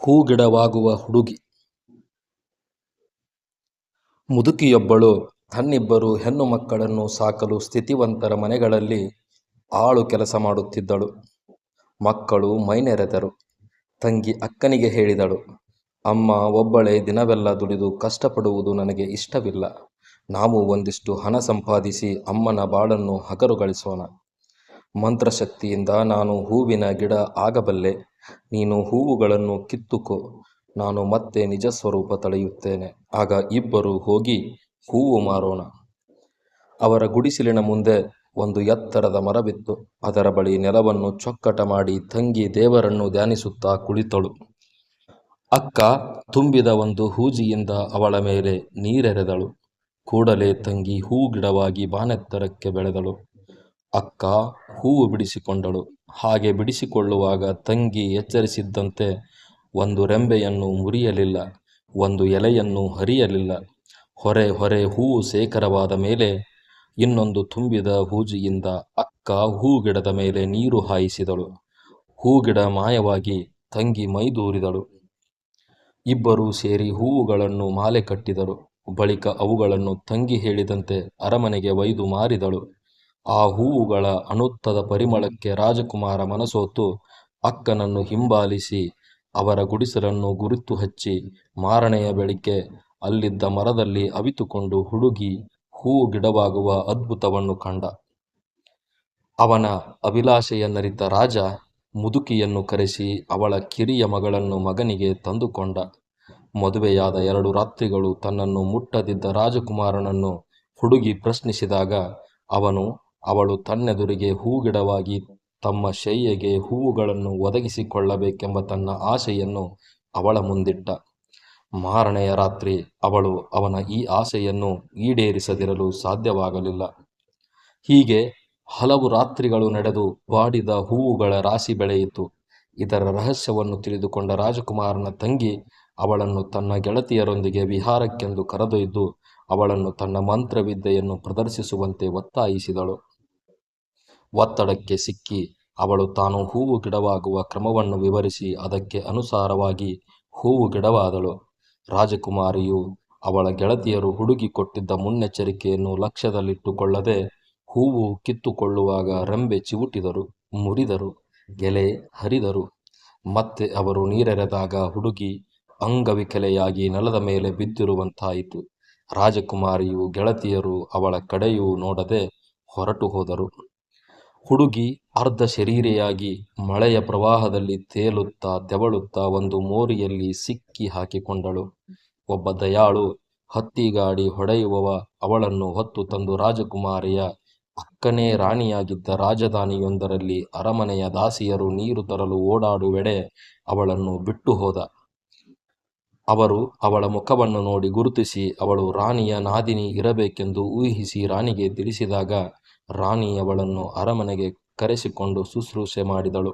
ಹೂಗಿಡವಾಗುವ ಹುಡುಗಿ ಮುದುಕಿಯೊಬ್ಬಳು ತನ್ನಿಬ್ಬರು ಹೆಣ್ಣು ಮಕ್ಕಳನ್ನು ಸಾಕಲು ಸ್ಥಿತಿವಂತರ ಮನೆಗಳಲ್ಲಿ ಆಳು ಕೆಲಸ ಮಾಡುತ್ತಿದ್ದಳು. ಮಕ್ಕಳು ಮೈನೆರೆದರು. ತಂಗಿ ಅಕ್ಕನಿಗೆ ಹೇಳಿದಳು, ಅಮ್ಮ ಒಬ್ಬಳೇ ದಿನವೆಲ್ಲ ದುಡಿದು ಕಷ್ಟಪಡುವುದು ನನಗೆ ಇಷ್ಟವಿಲ್ಲ. ನಾವು ಒಂದಿಷ್ಟು ಹಣ ಸಂಪಾದಿಸಿ ಅಮ್ಮನ ಬಾಳನ್ನು ಹಗರುಗೊಳಿಸೋಣ. ಮಂತ್ರಶಕ್ತಿಯಿಂದ ನಾನು ಹೂವಿನ ಗಿಡ ಆಗಬಲ್ಲೆ. ನೀನು ಹೂವುಗಳನ್ನು ಕಿತ್ತುಕೋ. ನಾನು ಮತ್ತೆ ನಿಜ ಸ್ವರೂಪ ತಳೆಯುತ್ತೇನೆ. ಆಗ ಇಬ್ಬರು ಹೋಗಿ ಹೂವು ಮಾರೋಣ. ಅವರ ಗುಡಿಸಿಲಿನ ಮುಂದೆ ಒಂದು ಎತ್ತರದ ಮರವಿತ್ತು. ಅದರ ಬಳಿ ನೆಲವನ್ನು ಚೊಕ್ಕಟ ಮಾಡಿ ತಂಗಿ ದೇವರನ್ನು ಧ್ಯಾನಿಸುತ್ತಾ ಕುಳಿತಳು. ಅಕ್ಕ ತುಂಬಿದ ಒಂದು ಹೂಜಿಯಿಂದ ಅವಳ ಮೇಲೆ ನೀರೆರೆದಳು. ಕೂಡಲೇ ತಂಗಿ ಹೂ ಗಿಡವಾಗಿ ಬಾನೆತ್ತರಕ್ಕೆ ಬೆಳೆದಳು. ಅಕ್ಕ ಹೂವು ಬಿಡಿಸಿಕೊಂಡಳು. ಹಾಗೆ ಬಿಡಿಸಿಕೊಳ್ಳುವಾಗ ತಂಗಿ ಎಚ್ಚರಿಸಿದ್ದಂತೆ ಒಂದು ರೆಂಬೆಯನ್ನು ಮುರಿಯಲಿಲ್ಲ, ಒಂದು ಎಲೆಯನ್ನು ಹರಿಯಲಿಲ್ಲ. ಹೊರೆ ಹೊರೆ ಹೂವು ಶೇಖರವಾದ ಮೇಲೆ ಇನ್ನೊಂದು ತುಂಬಿದ ಹೂಜಿಯಿಂದ ಅಕ್ಕ ಹೂಗಿಡದ ಮೇಲೆ ನೀರು ಹಾಯಿಸಿದಳು. ಹೂಗಿಡ ಮಾಯವಾಗಿ ತಂಗಿ ಮೈದೂರಿದಳು. ಇಬ್ಬರೂ ಸೇರಿ ಹೂವುಗಳನ್ನು ಮಾಲೆ ಕಟ್ಟಿದರು. ಬಳಿಕ ಅವುಗಳನ್ನು ತಂಗಿ ಹೇಳಿದಂತೆ ಅರಮನೆಗೆ ಒಯ್ದು ಮಾರಿದಳು. ಆ ಹೂವುಗಳ ಅಣುತ್ತದ ಪರಿಮಳಕ್ಕೆ ರಾಜಕುಮಾರ ಮನಸೋತು, ಅಕ್ಕನನ್ನು ಹಿಂಬಾಲಿಸಿ, ಅವರ ಗುಡಿಸಲನ್ನು ಗುರುತು ಹಚ್ಚಿ ಮಾರನೆಯ ಬೆಳಿಗ್ಗೆ ಅಲ್ಲಿದ್ದ ಮರದಲ್ಲಿ ಅವಿತುಕೊಂಡು ಹುಡುಗಿ ಹೂವು ಹೂಗಿಡವಾಗುವ ಅದ್ಭುತವನ್ನು ಕಂಡ. ಅವನ ಅಭಿಲಾಷೆಯನ್ನರಿದ್ದ ರಾಜ ಮುದುಕಿಯನ್ನು ಕರೆಸಿ ಅವಳ ಕಿರಿಯ ಮಗಳನ್ನು ಮಗನಿಗೆ ತಂದುಕೊಂಡ. ಮದುವೆಯಾದ ಎರಡು ರಾತ್ರಿಗಳು ತನ್ನನ್ನು ಮುಟ್ಟದಿದ್ದ ರಾಜಕುಮಾರನನ್ನು ಹುಡುಗಿ ಪ್ರಶ್ನಿಸಿದಾಗ, ಅವನು ಅವಳು ತನ್ನೆದುರಿಗೆ ಹೂಗಿಡವಾಗಿ ತಮ್ಮ ಶೈಯೆಗೆ ಹೂವುಗಳನ್ನು ಒದಗಿಸಿಕೊಳ್ಳಬೇಕೆಂಬ ತನ್ನ ಆಸೆಯನ್ನು ಅವಳ ಮುಂದಿಟ್ಟ. ಮಾರನೆಯ ರಾತ್ರಿ ಅವಳು ಅವನ ಈ ಆಸೆಯನ್ನು ಈಡೇರಿಸದಿರಲು ಸಾಧ್ಯವಾಗಲಿಲ್ಲ. ಹೀಗೆ ಹಲವು ರಾತ್ರಿಗಳು ನಡೆದು ಬಾಡಿದ ಹೂವುಗಳ ರಾಶಿ ಬೆಳೆಯಿತು. ಇದರ ರಹಸ್ಯವನ್ನು ತಿಳಿದುಕೊಂಡ ರಾಜಕುಮಾರನ ತಂಗಿ ಅವಳನ್ನು ತನ್ನ ಗೆಳತಿಯರೊಂದಿಗೆ ವಿಹಾರಕ್ಕೆಂದು ಕರೆದೊಯ್ದು ಅವಳನ್ನು ತನ್ನ ಮಂತ್ರವಿದ್ಯೆಯನ್ನು ಪ್ರದರ್ಶಿಸುವಂತೆ ಒತ್ತಾಯಿಸಿದಳು. ಒತ್ತಡಕ್ಕೆ ಸಿಕ್ಕಿ ಅವಳು ತಾನು ಹೂವು ಗಿಡವಾಗುವ ಕ್ರಮವನ್ನು ವಿವರಿಸಿ ಅದಕ್ಕೆ ಅನುಸಾರವಾಗಿ ಹೂವು ಗಿಡವಾದಳು. ರಾಜಕುಮಾರಿಯು ಅವಳ ಗೆಳತಿಯರು ಹುಡುಗಿ ಕೊಟ್ಟಿದ್ದ ಮುನ್ನೆಚ್ಚರಿಕೆಯನ್ನು ಲಕ್ಷ್ಯದಲ್ಲಿಟ್ಟುಕೊಳ್ಳದೆ ಹೂವು ಕಿತ್ತುಕೊಳ್ಳುವಾಗ ರೆಂಬೆ ಚಿವುಟಿದರು, ಮುರಿದರು, ಗೆಲೆ ಹರಿದರು. ಮತ್ತೆ ಅವರು ನೀರೆರೆದಾಗ ಹುಡುಗಿ ಅಂಗವಿಕಲೆಯಾಗಿ ನೆಲದ ಮೇಲೆ ಬಿದ್ದಿರುವಂತಾಯಿತು. ರಾಜಕುಮಾರಿಯು ಗೆಳತಿಯರು ಅವಳ ಕಡೆಯೂ ನೋಡದೆ ಹೊರಟು ಹೋದರು. ಹುಡುಗಿ ಅರ್ಧ ಶರೀರೆಯಾಗಿ ಮಳೆಯ ಪ್ರವಾಹದಲ್ಲಿ ತೇಲುತ್ತಾ ತೆವಳುತ್ತಾ ಒಂದು ಮೋರಿಯಲ್ಲಿ ಸಿಕ್ಕಿ ಹಾಕಿಕೊಂಡಳು. ಒಬ್ಬ ದಯಾಳು ಹತ್ತಿಗಾಡಿ ಹೊಡೆಯುವವ ಅವಳನ್ನು ಹೊತ್ತು ತಂದು ರಾಜಕುಮಾರಿಯ ಅಕ್ಕನೇ ರಾಣಿಯಾಗಿದ್ದ ರಾಜಧಾನಿಯೊಂದರಲ್ಲಿ ಅರಮನೆಯ ದಾಸಿಯರು ನೀರು ತರಲು ಓಡಾಡುವೆಡೆ ಅವಳನ್ನು ಬಿಟ್ಟು ಹೋದ. ಅವರು ಅವಳ ಮುಖವನ್ನು ನೋಡಿ ಗುರುತಿಸಿ ಅವಳು ರಾಣಿಯ ನಾದಿನಿ ಇರಬೇಕೆಂದು ಊಹಿಸಿ ರಾಣಿಗೆ ತಿಳಿಸಿದಾಗ ರಾಣಿ ಅವಳನ್ನು ಅರಮನೆಗೆ ಕರೆಸಿಕೊಂಡು ಶುಶ್ರೂಷೆ ಮಾಡಿದಳು.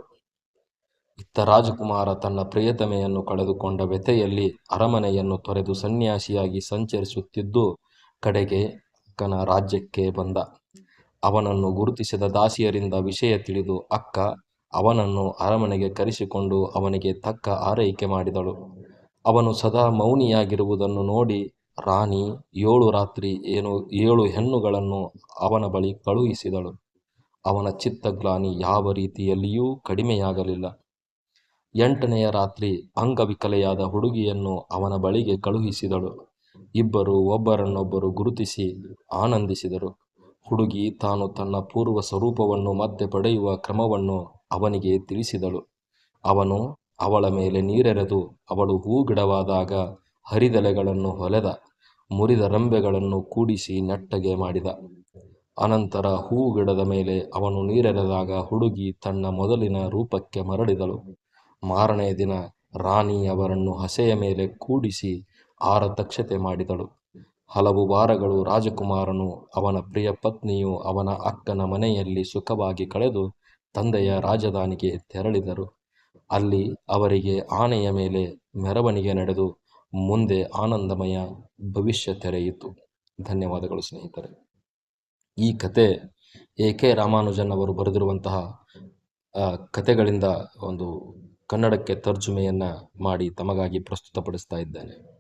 ಇತ್ತ ರಾಜಕುಮಾರ ತನ್ನ ಪ್ರಿಯತಮೆಯನ್ನು ಕಳೆದುಕೊಂಡ ವ್ಯಥೆಯಲ್ಲಿ ಅರಮನೆಯನ್ನು ತೊರೆದು ಸನ್ಯಾಸಿಯಾಗಿ ಸಂಚರಿಸುತ್ತಿದ್ದು ಕಡೆಗೆ ಅಕ್ಕನ ರಾಜ್ಯಕ್ಕೆ ಬಂದ. ಅವನನ್ನು ಗುರುತಿಸಿದ ದಾಸಿಯರಿಂದ ವಿಷಯ ತಿಳಿದು ಅಕ್ಕ ಅವನನ್ನು ಅರಮನೆಗೆ ಕರೆಸಿಕೊಂಡು ಅವನಿಗೆ ತಕ್ಕ ಆರೈಕೆ ಮಾಡಿದಳು. ಅವನು ಸದಾ ಮೌನಿಯಾಗಿರುವುದನ್ನು ನೋಡಿ ರಾಣಿ ಏಳು ರಾತ್ರಿ ಏನು ಏಳು ಹೆಣ್ಣುಗಳನ್ನು ಅವನ ಬಳಿ ಕಳುಹಿಸಿದಳು. ಅವನ ಚಿತ್ತಗ್ಲಾನಿ ಯಾವ ರೀತಿಯಲ್ಲಿಯೂ ಕಡಿಮೆಯಾಗಲಿಲ್ಲ. ಎಂಟನೆಯ ರಾತ್ರಿ ಅಂಗವಿಕಲೆಯಾದ ಹುಡುಗಿಯನ್ನು ಅವನ ಬಳಿಗೆ ಕಳುಹಿಸಿದಳು. ಇಬ್ಬರು ಒಬ್ಬರನ್ನೊಬ್ಬರು ಗುರುತಿಸಿ ಆನಂದಿಸಿದರು. ಹುಡುಗಿ ತಾನು ತನ್ನ ಪೂರ್ವ ಸ್ವರೂಪವನ್ನು ಮತ್ತೆ ಪಡೆಯುವ ಕ್ರಮವನ್ನು ಅವನಿಗೆ ತಿಳಿಸಿದಳು. ಅವನು ಅವಳ ಮೇಲೆ ನೀರೆರೆದು ಅವಳು ಹೂಗಿಡವಾದಾಗ ಹರಿದೆಲೆಗಳನ್ನು ಹೊಲೆದ, ಮುರಿದ ರಂಬೆಗಳನ್ನು ಕೂಡಿಸಿ ನೆಟ್ಟಗೆ ಮಾಡಿದ. ಅನಂತರ ಹೂಗಿಡದ ಮೇಲೆ ಅವನು ನೀರೆರೆದಾಗ ಹುಡುಗಿ ತನ್ನ ಮೊದಲಿನ ರೂಪಕ್ಕೆ ಮರಳಿದಳು. ಮಾರನೆಯ ದಿನ ರಾಣಿ ಅವರನ್ನು ಹಸೆಯ ಮೇಲೆ ಕೂಡಿಸಿ ಆರತಕ್ಷತೆ ಮಾಡಿದಳು. ಹಲವು ವಾರಗಳು ರಾಜಕುಮಾರನು ಅವನ ಪ್ರಿಯ ಪತ್ನಿಯು ಅವನ ಅಕ್ಕನ ಮನೆಯಲ್ಲಿ ಸುಖವಾಗಿ ಕಳೆದು ತಂದೆಯ ರಾಜಧಾನಿಗೆ ತೆರಳಿದರು. ಅಲ್ಲಿ ಅವರಿಗೆ ಆನೆಯ ಮೇಲೆ ಮೆರವಣಿಗೆ ನಡೆದು ಮುಂದೆ ಆನಂದಮಯ ಭವಿಷ್ಯ ತೆರೆಯಿತು. ಧನ್ಯವಾದಗಳು ಸ್ನೇಹಿತರೆ. ಈ ಕತೆ ಎ ಕೆ ರಾಮಾನುಜನ್ ಅವರು ಬರೆದಿರುವಂತಹ ಕತೆಗಳಿಂದ ಒಂದು ಕನ್ನಡಕ್ಕೆ ತರ್ಜುಮೆಯನ್ನು ಮಾಡಿ ತಮಗಾಗಿ ಪ್ರಸ್ತುತಪಡಿಸ್ತಾ ಇದ್ದೇನೆ